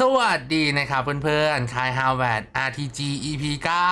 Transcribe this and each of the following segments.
สวัสดีนะครับเพื่อนๆคายฮาวเวด RTG EP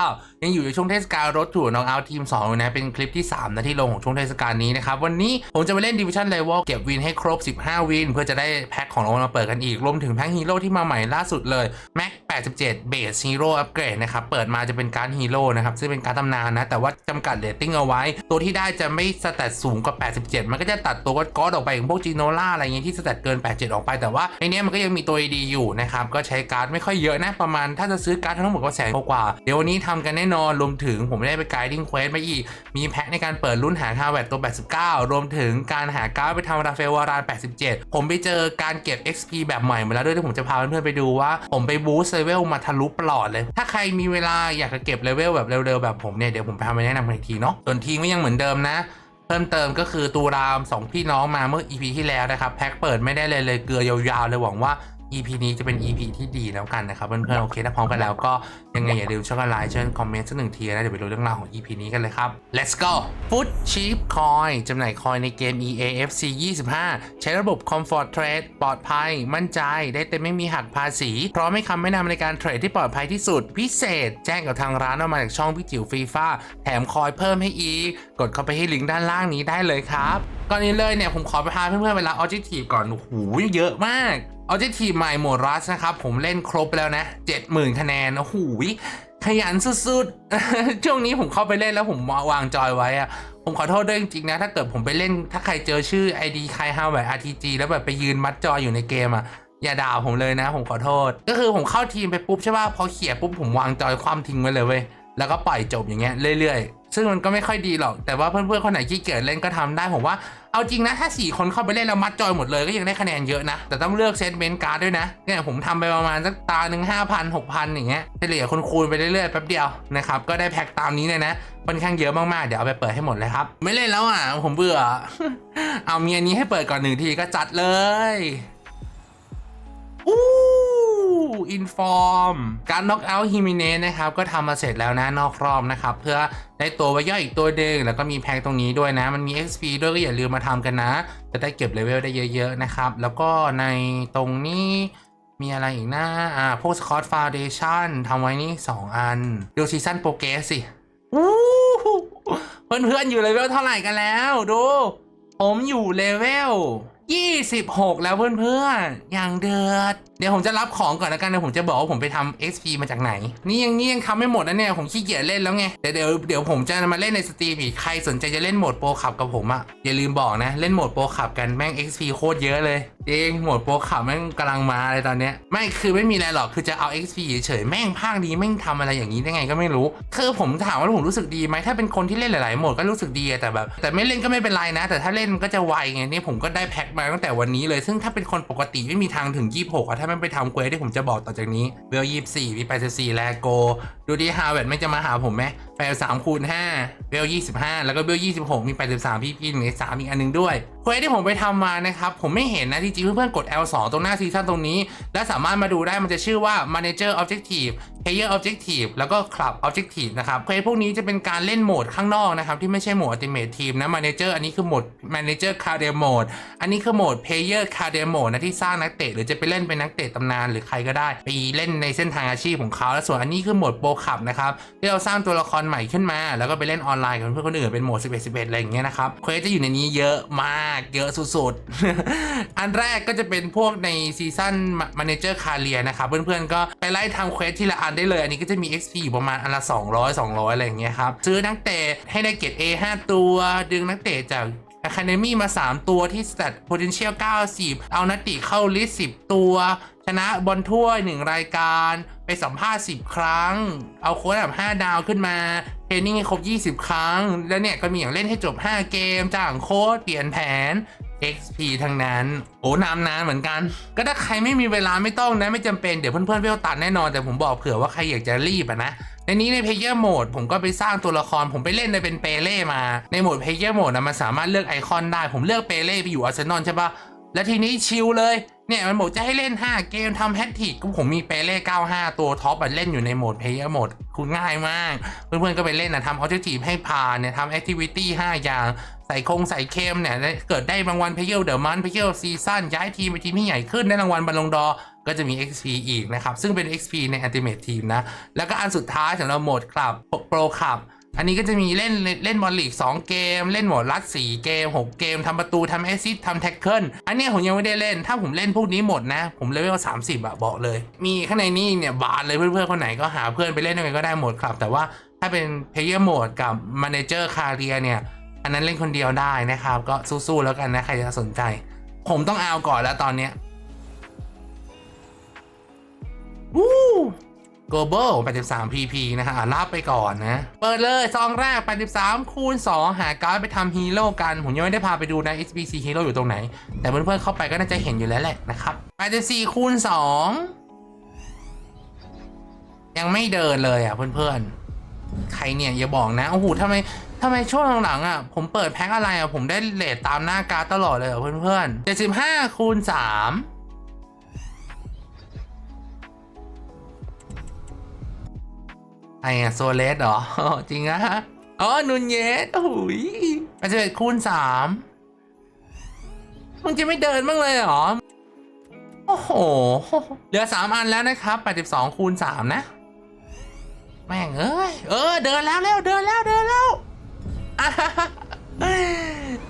9 ยังอยู่ในช่วงเทศกาลรถถูน้องเอาทีม2อยู่นะเป็นคลิปที่ 3 นะที่ลงของช่วงเทศกาลนี้นะครับ วันนี้ผมจะไปเล่น Division Level เก็บวินให้ครบ 15 วิน เพื่อจะได้แพ็คของรางวัลมาเปิดกันอีก รวมถึงแพ็คฮีโร่ที่มาใหม่ล่าสุดเลย Mac 87 Base Hero Upgrade นะครับ เปิดมาจะเป็นการ์ดฮีโร่นะครับ ซึ่งเป็นการ์ดตำนานนะ แต่ว่าจำกัดเรตติ้งเอาไว้ ตัวที่ได้จะไม่สแตทสูงกว่า 87 มันก็จะตัดตัวก็อดออกไปอย่างพวกจีโนล่าอะไรเงี้ยที่สแตทเกิน 87 ออกไปแต่ว่าในนี้มันก็ยังมีตัวดีอยู่นะครับก็ใช้การ์ดไม่ค่อยเยอะนะประมาณถ้าจะซื้อการ์ดทั้งหมดก็แสนกว่าเดี๋ยววันนี้ทำกันแน่นอน รวมถึงผมได้ไปไกด์ดิ้งเควสมาอีก มีแพ็คในการเปิดรุ่นหาคาแวตตัว 89 รวมถึงการหาการไปทำราเฟลวาราน 87 ผมไปเจอการเก็บ XP แบบใหม่มาแล้วด้วยที่ผมจะพาเพื่อนๆไปดูว่าผมไปบูสต์เลเวลมาทะลุปลอดเลย ถ้าใครมีเวลาอยากจะเก็บเลเวลแบบเร็วๆแบบผมเนี่ยเดี๋ยวผมไปทำไปแนะนำกันอีกทีเนาะส่วนทีมก็ยังเหมือนเดิมนะเพิ่มเติมก็คือตูรามสองพี่น้องมาเมื่อ EP ที่แล้วนะครับ แพ็คเปิดไม่ได้เลยเลยเกลือยาวๆ เลยหวังว่า EP นี้จะเป็น EP ที่ดีแล้วกันนะครับเพื่อนๆโอเคถ้าพร้อมกันแล้วก็ยังไงอย่าลืมช่วยกันไลค์ช่วยคอมเมนต์สักหนึ่งทีนะเดี๋ยวไปดูเรื่องราวของ EP นี้กันเลยครับ let's go Food Cheap Coin จำหน่ายคอยในเกม EAFC 25 ใช้ระบบ Comfort Trade ปลอดภัย มั่นใจได้เต็มไม่มีหักภาษีพร้อมให้คำแนะนำในการเทรดที่ปลอดภัยที่สุด พิเศษ แจ้งกับทางร้านออกมาจากช่องพี่จิ๋วฟีฟ่าแถมคอยเพิ่มให้อีก กดเข้าไปที่ลิงก์ด้านล่างนี้ได้เลยครับก่อนนี้เลยเนี่ยผมขอไปพาเพื่อนๆเวลา Objective ก่อนโอ้โหเยอะมาก Objective ใหม่โหมดรัสนะครับ ผมเล่นครบแล้วนะ70,000คะแนนโอ้โหขยันสุดๆ ช่วงนี้ผมเข้าไปเล่นแล้วผมวางจอยไว้อะผมขอโทษด้วยจริงๆนะ ถ้าเกิดผมไปเล่นถ้าใครเจอชื่อ ID ใครฮาวแบบ RTG แล้วแบบไปยืนมัดจอยอยู่ในเกมอะอย่าด่าผมเลยนะ ผมขอโทษ ก็คือผมเข้าทีมไปปุ๊บใช่ป่ะพอเขี่ยปุ๊บผมวางจอยความทิ้งไว้เลยเว้ยแล้วก็ปล่อยจบอย่างเงี้ยเรื่อยๆ ซึ่งมันก็ไม่ค่อยดีหรอก แต่ว่าเพื่อนๆคนไหนขี้เกียจเล่นก็ทำได้ผมว่า เอาจริงนะถ้า 4 คนเข้าไปเล่นแล้วมัดจอยหมดเลยก็ยังได้คะแนนเยอะนะ แต่ต้องเลือกเซตเมนการ์ดด้วยนะเนี่ยผมทำไปประมาณสักตาหนึ่งห้าพันหกพันอย่างเงี้ยเฉลี่ยคนคูณไปเรื่อยๆแป๊บเดียวนะครับก็ได้แพ็คตามนี้เลยนะค่อนข้างเยอะมากๆ เดี๋ยวเอาไปเปิดให้หมดเลยครับ ไม่เล่นแล้วอะผมเบื่อ เอามีอันนี้ให้เปิดก่อนหนึ่งทีก็จัดเลย อู้อินฟอร์ม การน็อกเอาท์ฮิมิเนสนะครับ ก็ทำมาเสร็จแล้วนะนอกรอบนะครับ เพื่อได้ตัวไว้ย่อยอีกตัวหนึ่งแล้วก็มีแพ็คตรงนี้ด้วยนะ มันมี XP ด้วยก็อย่าลืมมาทำกันนะ จะได้เก็บเลเวลได้เยอะๆนะครับ แล้วก็ในตรงนี้มีอะไรอีกนะอ่าพวกสกอตฟาวเดชั่นทำไว้นี่ 2 อัน ดูซีซันโปรเกสสิอู้เพื่อนๆอยู่เลเวลเท่าไหร่กันแล้ว ดู ผมอยู่เลเวล 26 แล้วเพื่อนๆ อย่างเดือด เดี๋ยวผมจะรับของก่อนแล้วกันเดี๋ยวผมจะบอกว่าผมไปทำ XP มาจากไหน นี่ยังนี่ยังทำไม่หมดนะเนี่ยผมขี้เกียจเล่นแล้วไงเดี๋ยวเดี๋ยวเดี๋ยวผมจะมาเล่นในสตรีมอีกใครสนใจจะเล่นโหมดโปรขับกับผมอะ่ะอย่าลืมบอกนะเล่นโหมดโปรขับกันแม่ง XP โคตรเยอะเลยจริงโหมดโปรขับแม่งกำลังมาเลยตอนเนี้ยไม่คือไม่มีอะไรหรอกคือจะเอา XP เฉยๆแม่งภาคนี้แม่งทำอะไรอย่างนี้ได้ไงก็ไม่รู้คือผมถามว่าผมรู้สึกดีไหมถ้าเป็นคนที่เล่นหลายๆโหมดก็รู้สึกดีแต่แบบแต่ไม่เล่นก็ไม่เป็นไรนะ แต่ถ้าเล่นก็จะไวไงนี่ผมก็ได้แพ็คมาตั้งแต่วันนี้เลยซึ่งถ้าเป็นคนปกติไม่มีทางถึง26อะถ้าไม่ไปทำเควสที่ผมจะบอกต่อจากนี้เวลยี่สี่มีไปสี่แลโก ดูดิฮาวเวิร์ดไม่จะมาหาผมไหม แปลสามคูณห้าเบลยี่สิบห้าแล้วก็เบลยี่สิบหกมีแปดสิบสามพี่พี่หนึ่งในสามอีกอันหนึ่งด้วยเควสที่ผมไปทำมานะครับ ผมไม่เห็นนะที่จริงเพื่อนๆกด L2 ตรงหน้าซีซั่นตรงนี้ และสามารถมาดูได้มันจะชื่อว่า Manager Objective Player Objective แล้วก็ Club Objective นะครับเควสพวกนี้จะเป็นการเล่นโหมดข้างนอกนะครับ ที่ไม่ใช่โหมด Ultimate Team นะ Manager อันนี้คือโหมด Manager Career Mode อันนี้คือโหมด Player Career Mode นะที่สร้างนักเตะหรือจะไปเล่นเป็นนักเตะตำนานหรือใครก็ได้ ไปเล่นในเส้นทางอาชีพของเขาและส่วนอันนี้คือโหมดโปรขับนะครับที่เราสร้างตัวละครใหม่ขึ้นมา แล้วก็ไปเล่นออนไลน์กับเพื่อนคนอื่นเป็นโหมด 11 11 อะไรอย่างเงี้ยนะครับเควสจะอยู่ในนี้เยอะมากเยอะสุดๆ อันแรกก็จะเป็นพวกในซีซั่น Manager Career นะครับเพื่อนๆก็ไปไล่ทำเควสทีละอันได้เลย อันนี้ก็จะมี XP อยู่ประมาณอันละ 200 200 อะไรอย่างเงี้ยครับ ซื้อนักเตะให้ได้เกรด A 5 ตัว ดึงนักเตะจาก Academy มา 3 ตัวที่ Stat Potential 90 เอานัตติเข้าลิสต์10 ตัว ชนะบอลถ้วย 1 รายการ ไปสัมภาษณ์ 10 ครั้ง เอาโค้ดแบบ 5 ดาวขึ้นมาเทรนนิ่งให้ครบ 20 ครั้ง แล้วเนี่ยก็มีอย่างเล่นให้จบ 5 เกมจ้างโค้ดเปลี่ยนแผน XP ทั้งนั้น โอ้นานนานเหมือนกัน ก็ถ้าใครไม่มีเวลาไม่ต้องนะไม่จำเป็น เดี๋ยวเพื่อนๆเวลตัดแน่นอนแต่ผมบอกเผื่อว่าใครอยากจะรีบอะนะ ในนี้ใน Player Mode ผมก็ไปสร้างตัวละคร ผมไปเล่นในเป็นเปเล่มา ในโหมด Player Mode นะมันสามารถเลือกไอคอนได้ ผมเลือกเปเล่ไปอยู่อาร์เซนอลใช่ปะแล้วทีนี้ชิลเลยเนี่ยมันบอกจะให้เล่น 5 เกมทำแฮตทริกก็ผมมีเปเล่95 ตัวท็อปอะเล่นอยู่ในโหมด Player Mode คุณง่ายมาก เพื่อนๆก็ไปเล่นนะทำ Objective ให้ผ่านเนี่ยทำ Activity 5อย่าง ใส่คงใส่เคมเนี่ยเกิดได้รางวัล Player of the Month Player of Season ย้ายทีมไปทีมที่ใหญ่ขึ้นได้รางวัลบอลลงดอร์ ก็จะมี XP อีกนะครับ ซึ่งเป็น XP ใน Ultimate Team นะ แล้วก็อันสุดท้ายสำหรับโหมดคลับโปรคลับ อันนี้ก็จะมีเล่นเล่นบอลลีก 2 เกม เล่นโหมดลัด 4 เกม 6 เกมทำประตูทำแอซิสต์ทำแท็กเกิลอันนี้ผมยังไม่ได้เล่น ถ้าผมเล่นพวกนี้หมดนะ ผมเลเวล30อะบอกเลย มีข้างในนี้เนี่ยบานเลยเพื่อนๆคนไหนก็หาเพื่อนไปเล่นด้วยกันก็ได้โหมดครับ แต่ว่าถ้าเป็นเพลเยอร์โหมดกับมาเนเจอร์คาเรียเนี่ยอันนั้นเล่นคนเดียวได้นะครับ ก็สู้ๆแล้วกันนะใครจะสนใจ ผมต้องเอาก่อนแล้วตอนเนี้ย global 83 pp นะฮะรับไปก่อนนะ เปิดเลยซองแรก 83 คูณ 2 หาการ์ดไปทำฮีโร่กัน ผมยังไม่ได้พาไปดูนะ HBC Hero อยู่ตรงไหน แต่เพื่อนๆเข้าไปก็น่าจะเห็นอยู่แล้วแหละนะครับ 84 คูณ 2 ยังไม่เดินเลยอะเพื่อนๆ ใครเนี่ย อย่าบอกนะ โอ้โหทำไมทำไมช่วงหลังๆอะ ผมเปิดแพ็คอะไรอะ ผมได้เลทตามหน้าการ์ดตลอดเลยอะเพื่อนๆ 75 คูณ 3 ไอ้อะโซเลสเหรอ จริงอะอ๋อนุนเยสโอ้ยมันจะเป็นคูณสามมึงจะไม่เดินบ้างเลยเหรอ โอ้โห เหลือสามอันแล้วนะครับแปดสิบสองคูณสามนะ แม่งเอ้ย เออ เดินแล้วเร็วเดินแล้วเดินแล้วอ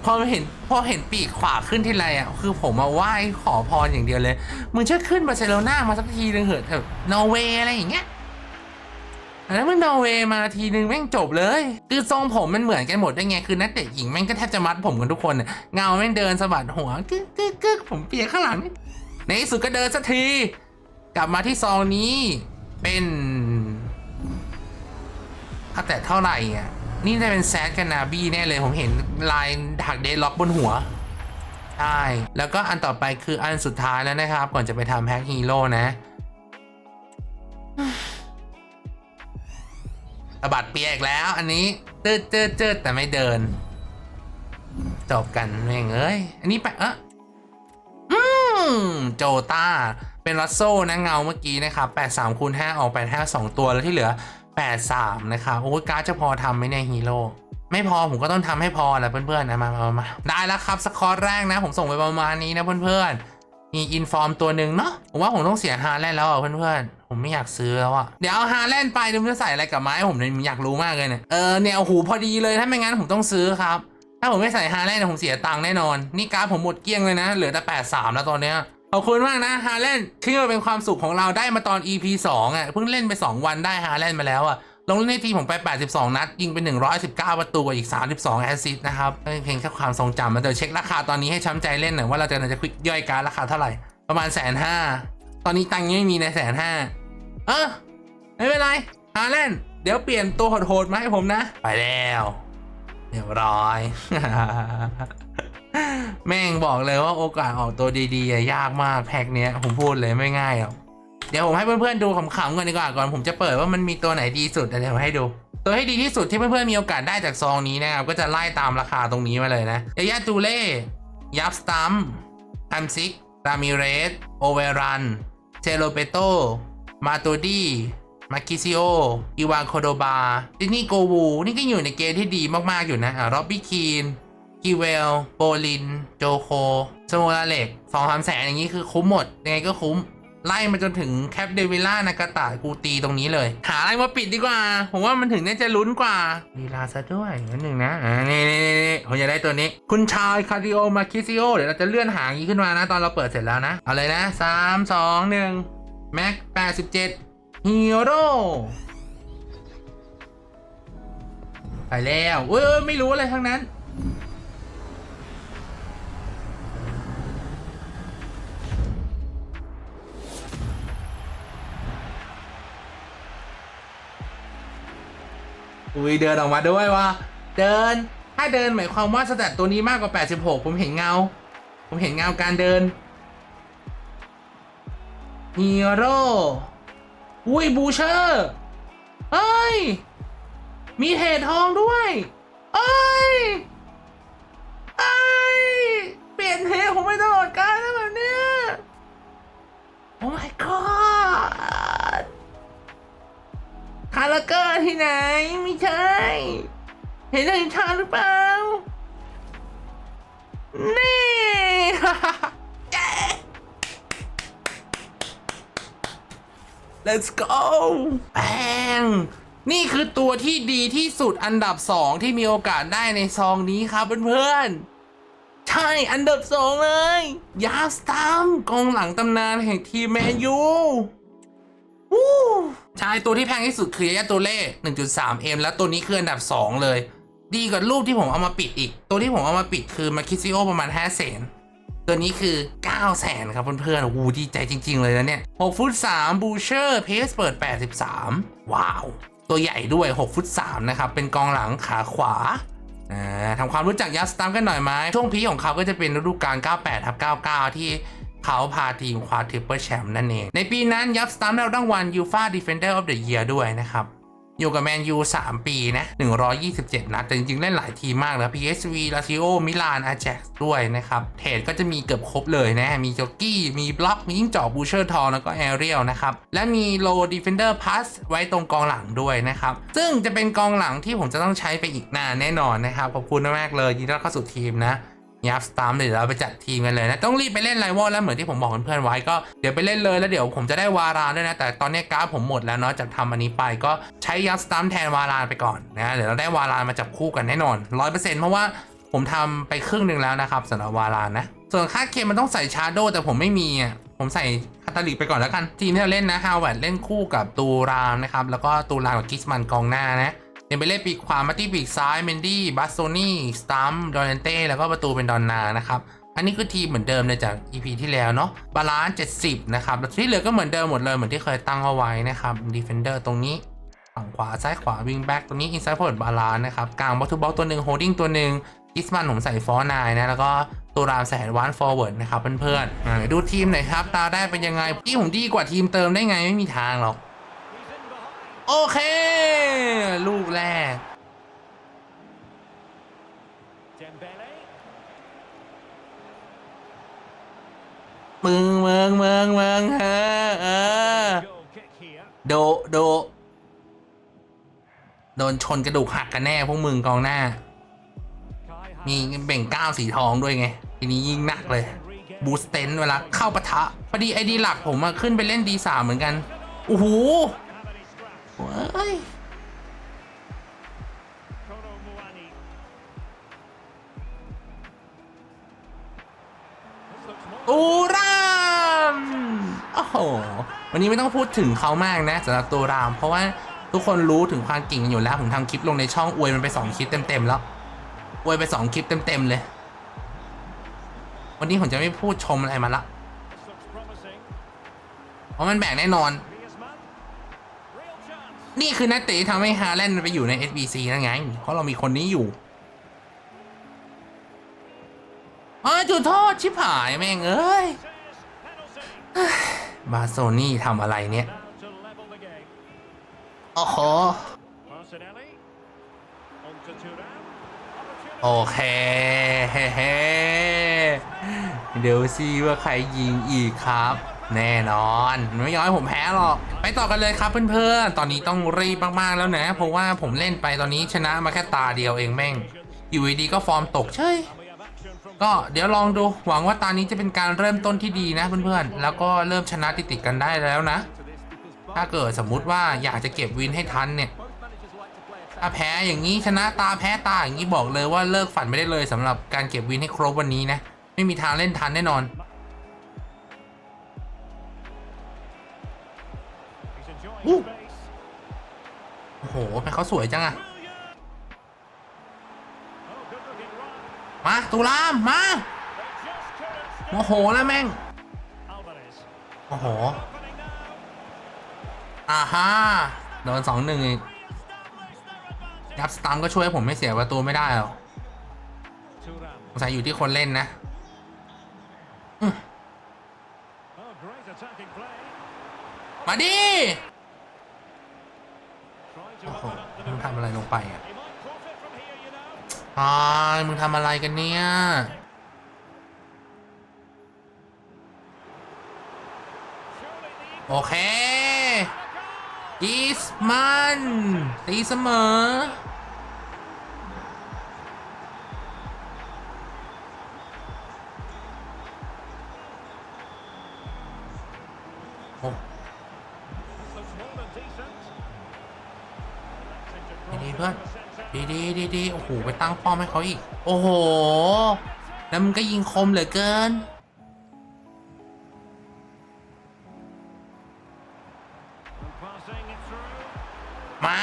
พอเห็นพอเห็นปีกขวาขึ้นที่ไรอะ คือผมมาไหว้ขอพรอย่างเดียวเลย มึงช่วยขึ้นบาร์เซโลนามาสักทีนึงเถอะเถอะนอร์เวย์อะไรอย่างเงี้ย แล้วมึงนอร์เวย์มาทีนึงแม่งจบเลย คือทรงผมมันเหมือนกันหมดได้ไง คือนักเตะหญิงแม่งก็แทบจะมัดผมกันทุกคนเงาแม่งเดินสะบัดหัวกึ๊กกึกกึกผมเปียกข้างหลัง ในที่สุดก็เดินสักที กลับมาที่ซองนี้เป็นเอาแต่เท่าไหร่อะ นี่ได้เป็นแซดกันนาบี้แน่เลย ผมเห็นลายดักเดย์ล็อกบนหัวใช่แล้วก็อันต่อไปคืออันสุดท้ายแล้วนะครับ ก่อนจะไปทำแพ็คฮีโร่นะ สะบัดเปียกแล้ว อันนี้ตืดตืดตืดแต่ไม่เดิน จบกันแม่งเอ้ย อันนี้ไปเอะอืมโจต้า เป็นรัสโซนะเงาเมื่อกี้นะครับ83คูณ5ออก85 2ตัวแล้วที่เหลือ83นะครับโอ้ยการ์ดจะพอทำไหมเนี่ยฮีโร่ไม่พอผมก็ต้องทำให้พอแหละเพื่อนๆนะมามามามาได้แล้วครับสคอร์แรกนะ ผมส่งไปประมาณนี้นะเพื่อนๆ มีอินฟอร์มตัวหนึ่งเนาะผมว่าผมต้องเสียฮาแลนด์แล้วอะเพื่อนๆ ผมไม่อยากซื้อแล้วอะ เดี๋ยวเอาฮาแลนด์ไปดี๋ยวผมจะใส่อะไรกับไม้ผมเนี่ยอยากรู้มากเลยเนี่ยเออเนี่ยโอ้โหพอดีเลยถ้าไม่งั้นผมต้องซื้อครับ ถ้าผมไม่ใส่ฮาแลนด์ผมเสียตังค์แน่นอน นี่การ์ดผมหมดเกลี้ยงเลยนะ เหลือแต่83แล้วตอนเนี้ยขอบคุณมากนะฮาแลนด์ที่มาเป็นความสุขของเราได้มาตอน EP 2อะเพิ่งเล่นไป 2 วันได้ฮาแลนด์มาแล้วอะ ลงเล่นในทีมผมไป 82 นัด ยิงไป 119 ประตูกับอีก 32 แอสซิสต์นะครับเพียงแค่ความทรงจำมาเดี๋ยวเช็คราคาตอนนี้ให้ช้ำใจเล่นหน่อยว่าเราจะจะควิกย่อยการราคาเท่าไหร่ ประมาณแสนห้าตอนนี้ตังค์ยังไม่มีในแสนห้าเออไม่เป็นไรฮาเล่นเดี๋ยวเปลี่ยนตัวโหดๆมาให้ผมนะ ไปแล้วเรียบร้อย แม่งบอกเลยว่าโอกาสออกตัวดีๆยากมากแพ็คเนี้ย ผมพูดเลยไม่ง่ายหรอก เดี๋ยวผมให้เพื่อนๆดูขำๆก่อนดีกว่าก่อนผมจะเปิดว่ามันมีตัวไหนดีสุดเดี๋ยวให้ดู ตัวให้ดีที่สุดที่เพื่อนๆมีโอกาสได้จากซองนี้นะครับก็จะไล่ตามราคาตรงนี้มาเลยนะยายาจูเล่ยับสตัมอัมซิกรามิเรสโอเวรันเซโลเปโตมาโตดีมาคิซิโออีวานโคโดบาดินี่โกวู นี่ก็อยู่ในเกณฑ์ที่ดีมากๆ อยู่นะร็อบบี้คีนกีเวล โบลิน โจโคสโมลาเล็กสองสามแสนอย่างนี้คือคุ้มหมด ยังไงก็คุ้ม ไล่มาจนถึงแคปเดวิล่านากาตะกูตีตรงนี้เลย หาอะไรมาปิดดีกว่า ผมว่ามันถึงน่าจะลุ้นกว่าลีลาซะด้วยนิดหนึ่งนะอ่านี่นี่นี่ผมจะได้ตัวนี้ คุณชายคาร์ดิโอมาคิซิโอเดี๋ยวเราจะเลื่อนหางอย่างนี้ขึ้นมานะ ตอนเราเปิดเสร็จแล้วนะ เอาเลยนะสามสองหนึ่งแม็กแปดสิบเจ็ดฮีโร่ไปแล้วเอ้ยไม่รู้อะไรทั้งนั้น อุ้ยเดินออกมาด้วยว่าเดิน ถ้าเดินหมายความว่าสแตทตัวนี้มากกว่า 86 ผมเห็นเงา ผมเห็นเงาการเดินฮีโร่อุ้ยบูเชอร์เอ้ย มีเทททองด้วยเอ้ยเอ้ย เปลี่ยนเทผมไปตลอดกาลแล้วแบบเนี้ยโอ้ my god คาราเกอร์ที่ไหน ไม่ใช่ เห็นเห็นชาหรือเปล่า นี่ let's go แปงนี่คือตัวที่ดีที่สุดอันดับ2ที่มีโอกาสได้ในซองนี้ครับเพื่อนๆ ใช่ อันดับ2เลย ยาสตามกองหลังตำนานแห่งทีมแมนยูวู้ ใช่ตัวที่แพงที่สุดคือยายาตัวเล่ 1.3M แล้วตัวนี้คืออันดับ2เลย ดีกว่ารูปที่ผมเอามาปิดอีก ตัวที่ผมเอามาปิดคือมาคิซิโอประมาณ5แสนตัวนี้คือ9แสนครับเพื่อนๆโอ้ดีใจจริง ๆ เลยนะเนี่ย6ฟุต3บูเชอร์เพสเปิด 83 ว้าว ตัวใหญ่ด้วย 6 ฟุต 3 นะครับ เป็นกองหลังขาขวาอ่าทำความรู้จักยัสตัมกันหน่อยไหมช่วงพีของเขาก็จะเป็นฤดูกาล 98ทับ99 ที่ เขาพาทีมคว้าทริปเปิลแชมป์นั่นเอง ในปีนั้นยับสตัมได้รับรางวัลยูฟาดีเฟนเดอร์ออฟเดอะเยียร์ด้วยนะครับ อยู่กับแมนยู 3 ปีนะ 127 นัดแต่จริงๆ เล่นหลายทีมมากแล้ว PSV ลาซิโอ มิลาน อาแจ็กด้วยนะครับ เทรดก็จะมีเกือบครบเลยนะ มีจ็อกกี้ มีบล็อก มียิ่งจอบูเชอร์ทองแล้วก็แอเรียลนะครับ และมีโลดีเฟนเดอร์พัสไว้ตรงกองหลังด้วยนะครับ ซึ่งจะเป็นกองหลังที่ผมจะต้องใช้ไปอีกนานแน่นอนนะครับ ขอบคุณมากๆเลยยินดีต้อนรับเข้าสู่ทีมนะ ยับสตาร์มเดี๋ยวเราไปจัดทีมกันเลยนะ ต้องรีบไปเล่นไลวอลแล้วเหมือนที่ผมบอกเพื่อนๆไว้ก็เดี๋ยวไปเล่นเลยแล้วเดี๋ยวผมจะได้วารานด้วยนะ แต่ตอนนี้การาฟผมหมดแล้วเนาะจากทำอันนี้ไปก็ใช้ยับสตาร์มแทนวารานไปก่อนนะเดี๋ยวเราได้วารานมาจับคู่กันแน่นอนร้อยเปอร์เซ็นต์เพราะว่าผมทำไปครึ่งหนึ่งแล้วนะครับสำหรับวารานนะส่วนค่าเคมมันต้องใส่ชาร์โดแต่ผมไม่มีผมใส่คาตาลิกไปก่อนแล้วกัน ทีมที่เราเล่นนะฮาวเวิร์ดเล่นคู่กับตูรามนะครับแล้วก็ตูรามกับกิสมันกองหน้านะ เดมเบเล่ปีกขวามาตี้ปีกซ้ายเมนดี้บัสโซนี่สตัมดอนเนเต้แล้วก็ประตูเป็นดอนนานะครับอันนี้คือทีมเหมือนเดิมเลยจาก EP ที่แล้วเนาะบาลานซ์70 นะครับที่เหลือก็เหมือนเดิมหมดเลยเหมือนที่เคยตั้งเอาไว้นะครับดีเฟนเดอร์ตรงนี้ฝั่งขวาซ้ายขวาวิงแบ็กตรงนี้อินไซด์พอร์ตบาลานซ์นะครับกลางบอลทูบอลตัวหนึ่งโฮดดิ้งตัวหนึ่งอิสมันผมใส่ฟอร์นายนะ แล้วก็ตัวรามใส่วานฟอร์เวิร์ดนะครับเพื่อนๆดูทีมหน่อยครับ ตาได้เป็นยังไงที่ผมดีกว่าทีมเติมได้ไงไม่มีทางหรอก โอเค ลูกแรก Dembele. มึงมึงมึงมึงเออเออ Goal kick here. โดโดโดนชนกระดูกหักกันแน่พวกมึงกองหน้า Kai มี Havertz. เบ่งก้าวสีทองด้วยไง ทีนี้ยิ่งหนักเลย Rodriguez. บูสเตนเวลาเข้าปะทะพอดีไอดีหลักผมอะขึ้นไปเล่นดีสามเหมือนกันโอ้โห Havertz scraps. เฮ้ย Kolo Muani. This looks more ตูรามโอ้โห วันนี้ไม่ต้องพูดถึงเขามากนะสำหรับตูราม เพราะว่าทุกคนรู้ถึงความเก่งอยู่แล้ว ผมทำคลิปลงในช่องอวยมันไปสองคลิปเต็มๆแล้วอวยไปสองคลิปเต็มๆเลย วันนี้ผมจะไม่พูดชมอะไรมาละ This looks promising. เพราะมันแบ่งแน่นอน Griezmann. Real chance. นี่คือนักเตะที่ทำให้ฮาแลนด์ไปอยู่ใน SBC นั่นไง เพราะเรามีคนนี้อยู่อ๋อจุดโทษชิบหายแม่งเอ้ย บาโซนี่ทำอะไรเนี่ย โอ้โห โอเคเฮ้เดี๋ยวสิว่าใครยิงอีกครับ แน่นอนไม่ยอมให้ผมแพ้หรอก ไปต่อกันเลยครับเพื่อนๆ ตอนนี้ต้องรีบมากๆแล้วนะ เพราะว่าผมเล่นไปตอนนี้ชนะมาแค่ตาเดียวเองแม่ง อยู่ดีๆก็ฟอร์มตกเฉยก็เดี๋ยวลองดูหวังว่าตานี้จะเป็นการเริ่มต้นที่ดีนะเพื่อนๆ แล้วก็เริ่มชนะติดๆกันได้แล้วนะ ถ้าเกิดสมมุติว่าอยากจะเก็บวินให้ทันเนี่ยถ้าแพ้อย่างนี้ชนะตาแพ้ตาอย่างนี้บอกเลยว่าเลิกฝันไม่ได้เลยสำหรับการเก็บวินให้ครบวันนี้นะ ไม่มีทางเล่นทันแน่นอน โอ้โหไปเขาสวยจังอะมาตูราม มาโมโหแล้วแม่งโอ้โหอ่าฮะโดนสองหนึ่งอีกยับสตังก็ช่วยผมไม่เสียประตูไม่ได้หรอกสงสัยอยู่ที่คนเล่นนะมาดิ Trying to โอ้โห open up the มึง defense. ทำอะ ไปอะไายมึงทำอะไรกันเนี่ยโอเคอีสมันตีเสมอ ตั้งป้อมให้เขาอีก โอ้โห แล้วมันก็ยิงคมเหลือเกิน มา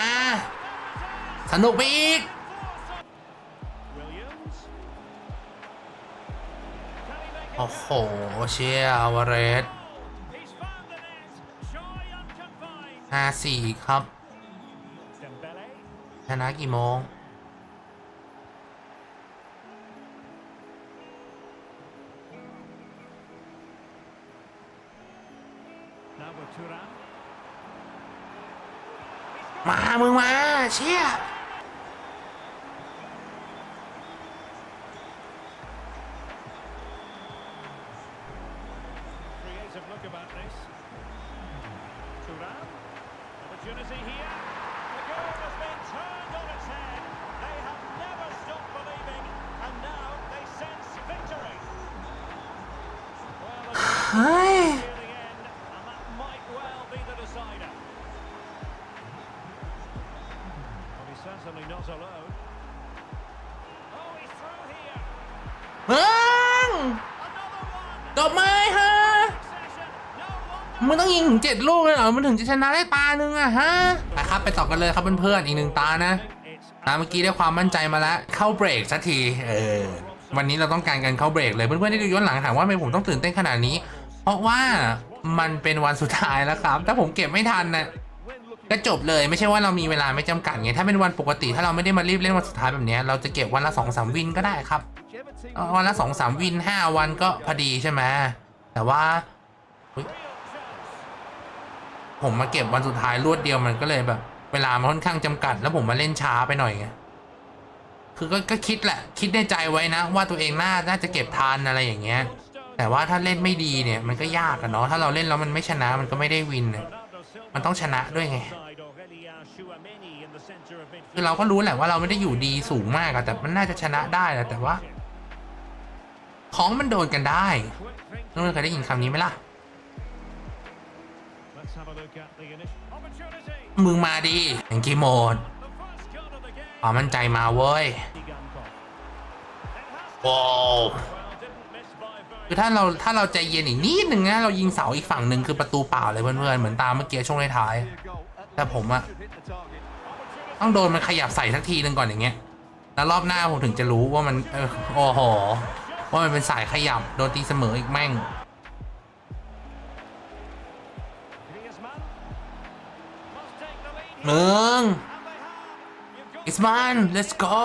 สนุกไปอีก โอ้โห เชียร์วาเรสห้าสี่ครับ ชนะกี่โมง ม certainly not alone. Oh, he's through here. มึง Another one. จบไหมฮะ Succession. No wonder. มึงต้องยิงถึงเจ็ดลูกเลยเหรอมันถึงจะชนะได้ตาหนึ่งอะฮะ ไปครับไปต่อกันเลยครับเพื่อนๆ อีกหนึ่งตานะ It's ตาเมื่อกี้ได้ความมั่นใจมาแล้ว เข้าเบรกสักที เออ วันนี้เราต้องการกันเข้าเบรกเลย เพื่อนๆที่ดูย้อนหลังถามว่าทำไมผมต้องตื่นเต้นขนาดนี้ เพราะว่ามันเป็นวันสุดท้ายแล้วครับ ถ้าผมเก็บไม่ทันน่ะ ก็จบเลยไม่ใช่ว่าเรามีเวลาไม่จำกัดไงถ้าเป็นวันปกติถ้าเราไม่ได้มารีบเล่นวันสุดท้ายแบบนี้เราจะเก็บวันละสองสามวินก็ได้ครับวันละสองสามวินห้าวันก็พอดีใช่ไหมแต่ว่าผมมาเก็บวันสุดท้ายรวดเดียวมันก็เลยแบบ เวลามันค่อนข้างจำกัด แล้วผมมาเล่นช้าไปหน่อยไงคือก็ก็คิดแหละ คิดในใจไว้นะ ว่าตัวเองน่าน่าจะเก็บทันอะไรอย่างเงี้ย แต่ว่าถ้าเล่นไม่ดีเนี่ย มันก็ยากอะเนาะถ้าเราเล่นแล้วมันไม่ชนะมันก็ไม่ได้วินน่ะ Bernardo Silva มันต้องชนะด้วยไง alongside Aurelien Chouameni in the centre of คือ midfield. เราก็รู้แหละว่าเราไม่ได้อยู่ดีสูงมากอะแต่มันน่าจะชนะได้แหละแต่ว่า ของมันโดนกันได้ Quick thinking. นุ่นเคยได้ยินคำนี้ไหมล่ะ Let's have a look at the initial opportunity. มึงมาดีอย่างกีโมด The first goal of the game. ความมั่นใจมาเว้ย Gankov. It has ว้าว คือถ้าเราถ้าเราใจเย็นอีกนิดหนึ่งนะเรายิงเสาอีกฝั่งหนึ่งคือประตูเปล่าเลยเพื่อนๆเหมือนตามเมื่อกี้ช่วงท้ายๆแต่ผมอะต้องโดนมันขยับใส่สักทีหนึ่งก่อนอย่างเงี้ยแล้วรอบหน้าผมถึงจะรู้ว่ามันโอ้โหว่ามันเป็นสายขยับโดนตีเสมออีกแม่ง Griezmann. Must take the lead here. มึง And they have. You've got it's man let's go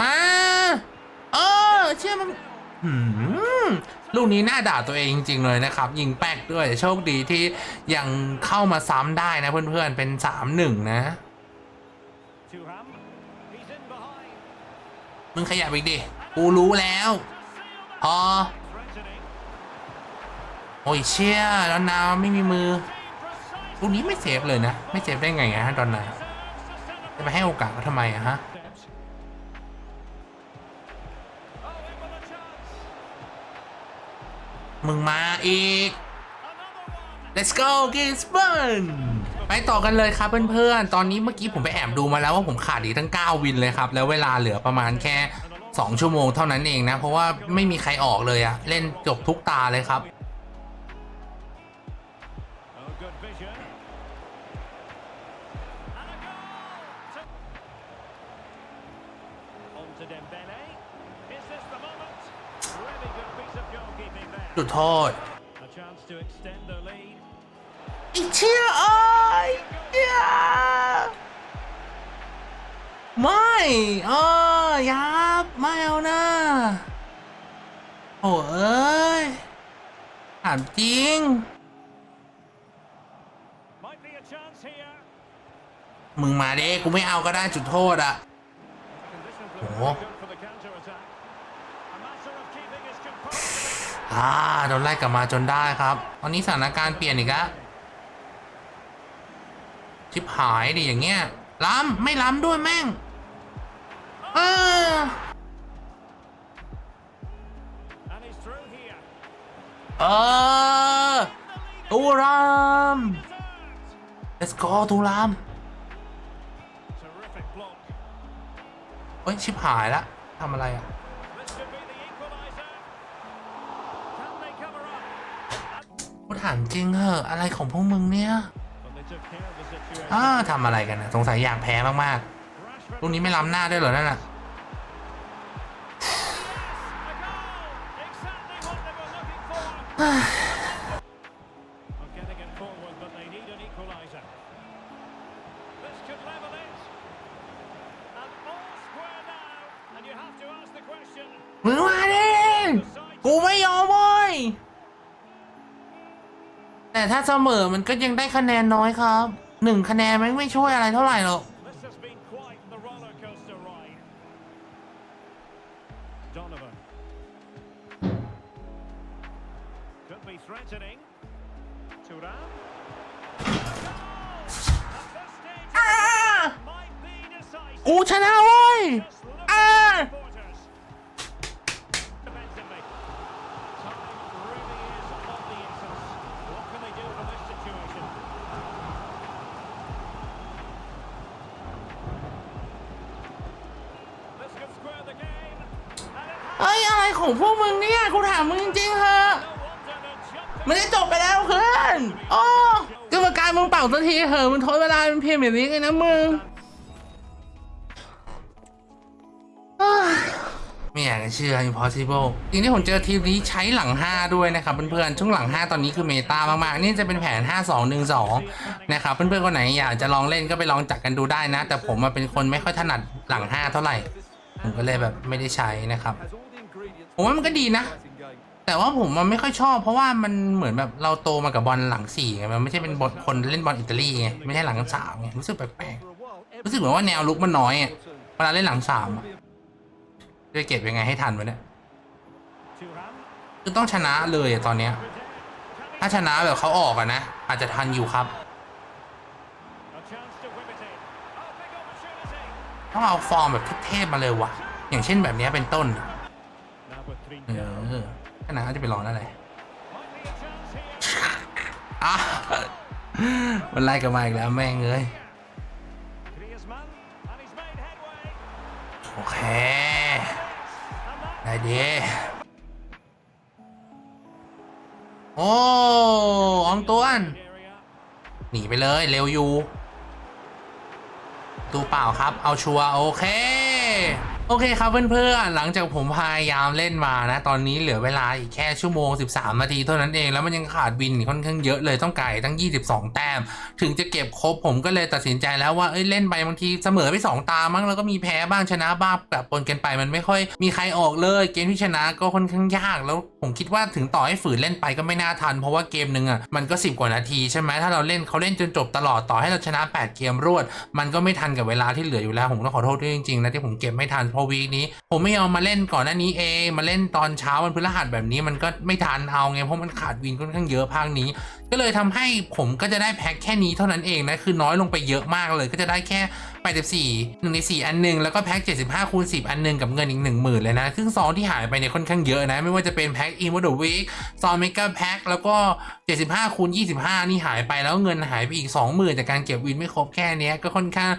อ่าเอ อเชื่อมันหืมลูกนี้น่าด่าตัวเองจริงๆเลยนะครับ ยิงแป๊กด้วยโชคดีที่ยังเข้ามาซ้ำได้นะเพื่อนๆเป็น3-1นะ Thuram. He's in behind. มึงขยับอีกดิ กูรู้แล้วพอโอ้ยเชี่ยแล้วนาไม่มีมือลูกนี้ไม่เซฟเลยนะ ไม่เซฟได้ไงฮะตอนนั้น serves to celebrate จะไปให้โอกาสเขาทำไมอะฮะ มึงมาอีก let's go g i s b u r n ไปต่อกันเลยครับเพื่อนๆ ตอนนี้เมื่อกี้ผมไปแอบดูมาแล้วว่าผมขาดอีกตั้ง 9 วินเลยครับ แล้วเวลาเหลือประมาณแค่ 2 ชั่วโมงเท่านั้นเองนะ เพราะว่าไม่มีใครออกเลยอะเล่นจบทุกตาเลยครับ จุดโทษ A chance to extend their lead. อีเชี่ยเอ้ยเชี่ยไม่เออยับไม่เอานะโอ้เอ้ยถามจริง Might be a chance here. มึงมาเด้กูไม่เอาก็ได้จุดโทษอะ Conditions look ่าโดนไล่กลับมาจนได้ครับตอนนี้สถานการณ์เปลี่ยนอีกแล้วชิบหายดิอย่างเงี้ยล้ำไม่ล้ำด้วยแม่งเออเออตูรามเลสโ go ตูรามเฮ้ย ชิบหายละทำอะไรอะ ถามจริงเหอะอะไรของพวกมึงเนี่ยอ้าทำอะไรกันนะสงสัยอยากแพ้มากๆลูกนี้ไม่ล้ำหน้าด้วยเหรอนั่นน่ะ ถ้าเสมอมันก็ยังได้คะแนนน้อยครับหนึ่งคะแนนมันไม่ช่วยอะไรเท่าไหร่หรอก ทีเหอะมึงทดเวลาเป็นเพียงแบบนี้ไงนะมึงไม่อยากจะเชื่อ impossible จริงที่ผมเจอทีมนี้ใช้หลัง 5 ด้วยนะครับเพื่อนๆ ช่วงหลัง 5 ตอนนี้คือเมตามากๆ นี่จะเป็นแผน 5-2-1-2 นะครับเพื่อนๆ คนไหนอยากจะลองเล่นก็ไปลองจัดกันดูได้นะ แต่ผมมาเป็นคนไม่ค่อยถนัดหลัง 5 เท่าไหร่ ผมก็เลยแบบไม่ได้ใช้นะครับ ผมว่ามันก็ดีนะ แต่ว่าผมมันไม่ค่อยชอบ เพราะว่ามันเหมือนแบบเราโตมากับบอลหลังสี่ไงมันไม่ใช่เป็นบอลคนเล่นบอลอิตาลีไงไม่ใช่หลังสามไงรู้สึกแปลกๆรู้สึกเหมือนว่าแนวลุกมันน้อยอะเวลาเล่นหลังสามจะเก็บยังไงให้ทันวะเนี่ยคือต้องชนะเลยตอนเนี้ย ถ้าชนะแบบเขาออกอะนะอาจจะทันอยู่ครับต้องเอาฟอร์มแบบเทพๆมาเลยวะอย่างเช่นแบบนี้เป็นต้นเออ ชนะจะไปรอไร Might be a chance here. อะมันไล่กันมาอีกแล้วแม่งเลยโอเค ได้ดีโอ้อองตวนหนีไปเลย เร็วอยู่ ตูเปล่าครับ เอาชัวร์โอเค โอเคครับเพื่อนๆ หลังจากผมพยายามเล่นมานะ ตอนนี้เหลือเวลาอีกแค่ชั่วโมง 13 นาทีเท่านั้นเอง แล้วมันยังขาดวินค่อนข้างเยอะเลยต้องไก่ตั้ง 22 แต้ม ถึงจะเก็บครบผมก็เลยตัดสินใจแล้วว่าเอ้ยเล่นไปบางทีเสมอไป 2 ตามั้งแล้วก็มีแพ้บ้างชนะบ้างแบบปนกันไปมันไม่ค่อยมีใครออกเลย เกมที่ชนะก็ค่อนข้างยากแล้วผมคิดว่าถึงต่อให้ฝืนเล่นไปก็ไม่น่าทัน เพราะว่าเกมหนึ่งอะมันก็ 10 กว่านาทีใช่ไหมถ้าเราเล่นเขาเล่นจนจบตลอดต่อให้เราชนะ 8 เกมรวด มันก็ไม่ทันกับเวลาที่เหลืออยู่แล้วผมต้องขอโทษด้วยจริงๆนะที่ผมเก็บไม่ทันพราะวีคนี้ ผมไม่ยอมมาเล่นก่อนหน้านี้เองมาเล่นตอนเช้าวันพฤหัสแบบนี้มันก็ไม่ทันเอาไงเพราะมันขาดวินค่อนข้างเยอะภาคนี้ ก็เลยทำให้ผมก็จะได้แพ็คแค่นี้เท่านั้นเองนะคือน้อยลงไปเยอะมากเลย ก็จะได้แค่84 1ใน4 อันหนึ่งแล้วก็แพ็ค75คูณ10 อันหนึ่งกับเงินอีก 1 0,000 เลยนะ ซึ่งซองที่หายไปเนี่ยค่อนข้างเยอะนะ ไม่ว่าจะเป็นแพ็คอินวอร์ดวีคซองเมกาแพ็คแล้วก็ 75คูณ25 นี่หายไปแล้วเงินหายไปอีก 20,000 จากการเก็บวินไม่ครบแค่นี้ก็ค่อนข้าง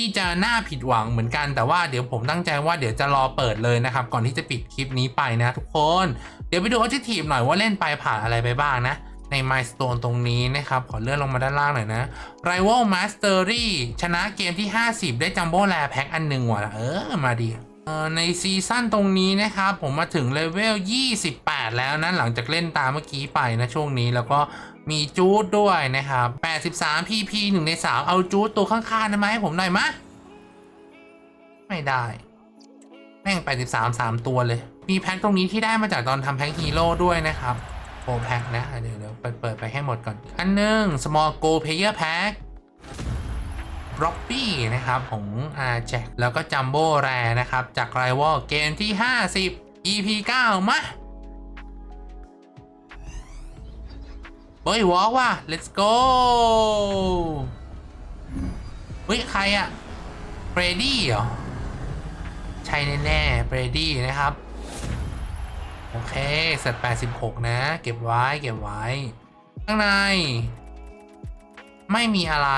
ที่จะน่าผิดหวังเหมือนกันแต่ว่าเดี๋ยวผมตั้งใจว่าเดี๋ยวจะรอเปิดเลยนะครับ ก่อนที่จะปิดคลิปนี้ไปนะทุกคน เดี๋ยวไปดูอ b จ e c t i v e หน่อยว่าเล่นไปผ่านอะไรไปบ้างนะ ใน Milestone ตรงนี้นะครับ ขอเลื่อนลงมาด้านล่างหน่อยนะ Rival Mastery ชนะเกมที่ 50 ได้จัมโบ้แลแพ็คอันหนึ่งว่ะเออมาดีเออในซีซั่นตรงนี้นะครับ ผมมาถึงเลเวล 28 แล้วนะหลังจากเล่นตามเมื่อกี้ไปนะช่วงนี้แล้วก็ มีจูดด้วยนะครับ 83 PP 1 ใน 3 เอาจูดตัวข้างๆได้ไหมาให้ผมหน่อยมะ ไม่ได้ แม่ง 83 3 ตัวเลย มีแพ็คตรงนี้ที่ได้มาจากตอนทำแพ็คฮีโร่ด้วยนะครับโ r แพ็คนะ เดี๋ยวเดี๋ยวเปิดเปิดไปให้หมดก่อน อันหนึ่ง small go player pack ร็อบบี้นะครับของอาแจ็คแล้วก็จัมโบ้แรนะครับ จากไรวอลเกมที่ 50 EP 9 มา เฮ้ยวอลว่ะ let's go เฮ้ย ใครอะเฟรดี้เหรอ ใช่แน่ๆเบรดี้นะครับ โอเคเสร็จ86 นะ เก็บไว้เก็บไว้ ข้างใน ไม่มีอะไร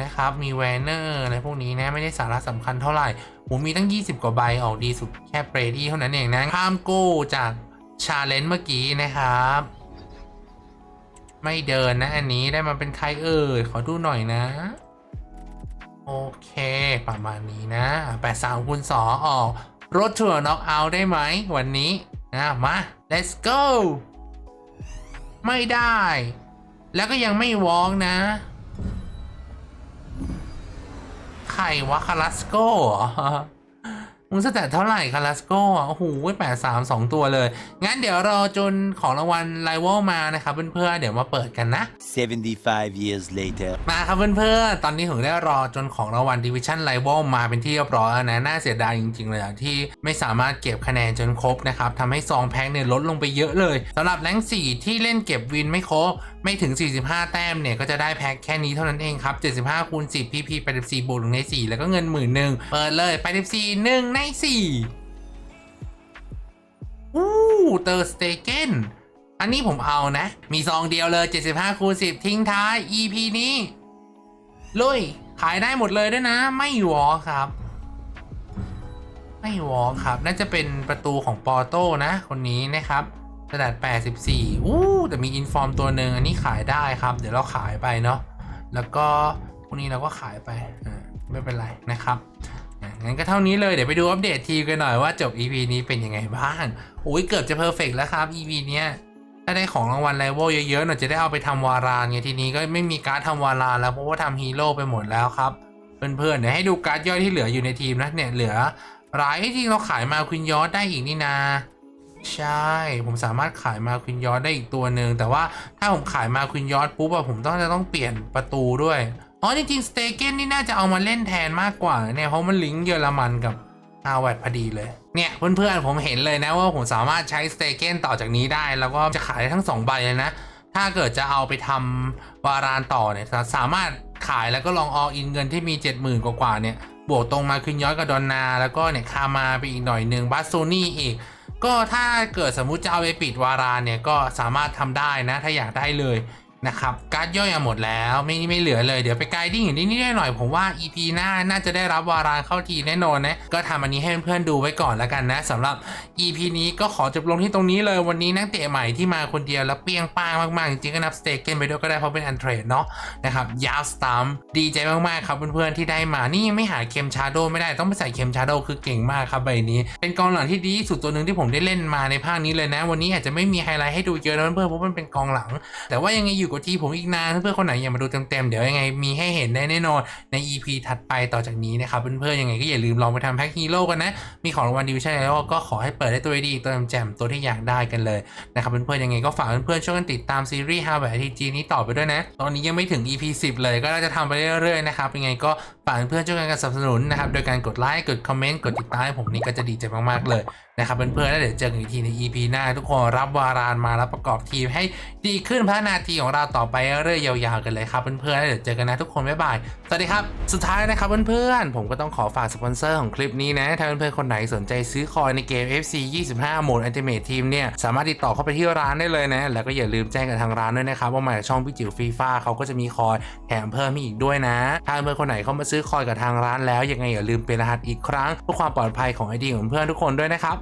นะครับ มีแวนเนอร์อะไรพวกนี้นะ ไม่ได้สาระสำคัญเท่าไหร่ผมมีตั้ง 20 กว่าใบ ออกดีสุดแค่เบรดี้เท่านั้นเองนะข้ามกู้จากชาเลนจ์เมื่อกี้นะครับ ไม่เดินนะอันนี้ได้มาเป็นใครเอ่ยขอดูหน่อยนะ โอเคประมาณนี้นะ8 3คูณ2องออกรถทัวร์น็อกเอาได้ไหมวันนี้นะมา let's go ไม่ได้ แล้วก็ยังไม่วอล์กนะใครวะคาราสโก้เหรอ มึงสแตทเท่าไหร่คาราสโก้อะโอ้โหแปดสามสองตัวเลย งั้นเดี๋ยวรอจนของรางวัลไลวอลมานะครับเพื่อนๆเดี๋ยวมาเปิดกันนะ 75 years later. มาครับเพื่อนๆตอนนี้ผมได้รอจนของรางวัลดิวิชั่นไล v วมาเป็นที่เรียบร้อยแล้วนะ น่าเสียดายจริงๆเลยอะที่ไม่สามารถเก็บคะแนนจนครบนะครับทำให้ซองแพ็คเนี่ยลดลงไปเยอะเลยสำหรับแรงค์4ที่เล่นเก็บวินไม่ครบไม่ถึง 45 แต้มเนี่ย ก็จะได้แพ็คแค่นี้เท่านั้นเองครับ 75คูณ10 PP 84บวก1ใน 4 แล้วก็เงินหมื่นหนึ่งเปิดเลย84 1 ใน 4 อู้เตอร์สเตเกนอันนี้ผมเอานะ มีซองเดียวเลย 75คูณ10 ทิ้งท้าย EP นี้ ลุย ขายได้หมดเลยด้วยนะ ไม่หวอครับ ไม่หวอครับ น่าจะเป็นประตูของปอโต้นะ คนนี้นะครับ กระด84อู้แต่มีอินฟอร์มตัวหนึ่งอันนี้ขายได้ครับ เดี๋ยวเราขายไปเนาะแล้วก็พวกนี้เราก็ขายไปอ่าไม่เป็นไรนะครับงั้นก็เท่านี้เลยเดี๋ยวไปดูอัปเดตทีมกันหน่อยว่าจบ EP นี้เป็นยังไงบ้างโอ้ยเกือบจะเพอร์เฟกแล้วครับ EP เนี้ยถ้าได้ของรางวัลไลเวลเยอะๆหน่อยจะได้เอาไปทำวารานไงทีนี้ก็ไม่มีการ์ดทำวารานแล้วเพราะว่าทำฮีโร่ไปหมดแล้วครับเพื่อนๆเดี๋ยวให้ดูการ์ดย่อยที่เหลืออยู่ในทีมนะเนี่ยเหลือรายที่จริงเราขายมาควินยอสได้อีกนี่นา ใช่ ผมสามารถขายมาควินยอสได้อีกตัวหนึ่งแต่ว่าถ้าผมขายมาควินยอสปุ๊บอะผมต้องจะต้องเปลี่ยนประตูด้วย อ๋อ จริงๆสเตเกนนี่น่าจะเอามาเล่นแทนมากกว่าเนี่ยเพราะมันลิงก์เยอรมันกับอาแวดพอดีเลย เนี่ยเพื่อนๆผมเห็นเลยนะว่าผมสามารถใช้สเตเกนต่อจากนี้ได้ แล้วก็จะขายได้ทั้ง 2 ใบเลยนะ ถ้าเกิดจะเอาไปทำวารานต่อเนี่ยสามารถขายแล้วก็ลองอออินเงินที่มี 70,000 กว่าๆเนี่ยบวกตรงมาคืนย้อยกับดอนนา แล้วก็เนี่ยคามาไปอีกหน่อยหนึ่งบัสโซนี่อีก ก็ถ้าเกิดสมมุติจะเอาไปปิดวารานเนี่ยก็สามารถทำได้นะ ถ้าอยากได้เลย นะครับการย่อยหมดแล้วไม่ไม่เหลือเลยเดี๋ยวไปไกด์ดิ้งอยู่นิดๆหน่อยผมว่า EP หน้าน่าจะได้รับวารานเข้าทีแน่นอนนะก็ทำอันนี้ให้เพื่อนๆดูไว้ก่อนแล้วกันนะสำหรับ EP นี้ก็ขอจบลงที่ตรงนี้เลยวันนี้นักเตะใหม่ที่มาคนเดียวแล้วเปรี้ยงป้างมากๆจริงๆก็นับสเต็เกนไปด้วยก็ได้เพราะเป็นอันเทรดเนาะนะครับยาวสตัมดีใจมากๆครับเพื่อนๆที่ได้มานี่ยังไม่หาเคมชาโดไม่ได้ต้องไปใส่เคมชาโดคือเก่งมากครับใบนี้ เป็นกองหลังที่ดีสุดตัวหนึ่งที่ผมได้เล่นมาในภาคนี้เลยนะ วันนี้อาจจะไม่มีไฮไลท์ให้ดูเยอะนะเพื่อนๆเพราะมันเป็นกองหลัง แต่ว่ายังไงอยู่กับที่ผมอีกนานเพื่อนคนไหนอยากมาดูเต็มๆเดี๋ยวยังไงมีให้เห็นได้แน่นอนใน EP ถัดไปต่อจากนี้นะครับเพื่อนๆยังไงก็อย่าลืมลองไปทำแพ็คฮีโร่กันนะมีของรางวัลดิวชั่นแล้วก็ขอให้เปิดได้ตัวดีตัวแจ่มตัวที่อยากได้กันเลยนะครับเพื่อนๆยังไงก็ฝากเพื่อนๆช่วยกันติดตามซีรีส์ How แบบ TG นี้ต่อไปด้วยนะ ตอนนี้ยังไม่ถึง EP 10 เลยก็น่าจะทำไปเรื่อยๆนะครับยังไงก็ฝากเพื่อนๆช่วยกันสนับสนุนนะครับโดยการกดไลค์กดคอมเมนต์กดติดตามให้ผมนี่ก็จะดีใจมากๆเลยนะครับเพื่อนๆแล้วเดี๋ยวเจอกันอีกทีใน EP หน้า ทุกคนรับวารานมาแล้วประกอบทีมให้ดีขึ้นพัฒนาทีของเราต่อไปเรื่อยๆยาวๆกันเลยครับเพื่อนๆแล้วเดี๋ยวเจอกันนะทุกคนบ๊ายบายสวัสดีครับสุดท้ายนะครับเพื่อนๆผมก็ต้องขอฝากสปอนเซอร์ของคลิปนี้นะถ้าเพื่อนๆคนไหนสนใจซื้อคอยในเกม FC 25โหมด Ultimate Team เนี่ยสามารถติดต่อเข้าไปที่ร้านได้เลยนะ แล้วก็อย่าลืมแจ้งกับทางร้านด้วยนะครับว่ามาจากช่องพี่จิ๋วฟีฟ่าเขาก็จะมีคอยแถมเพิ่มให้อีกด้วยนะ ถ้าเพื่อนๆคนไหนเข้ามาซื้อคอยกับทางร้านแล้วยังไงอย่าลืมเป็นรหัสอีกครั้งเพื่อความปลอดภัยของไอดีของเพื่อนทุกคนด้วยนะครับ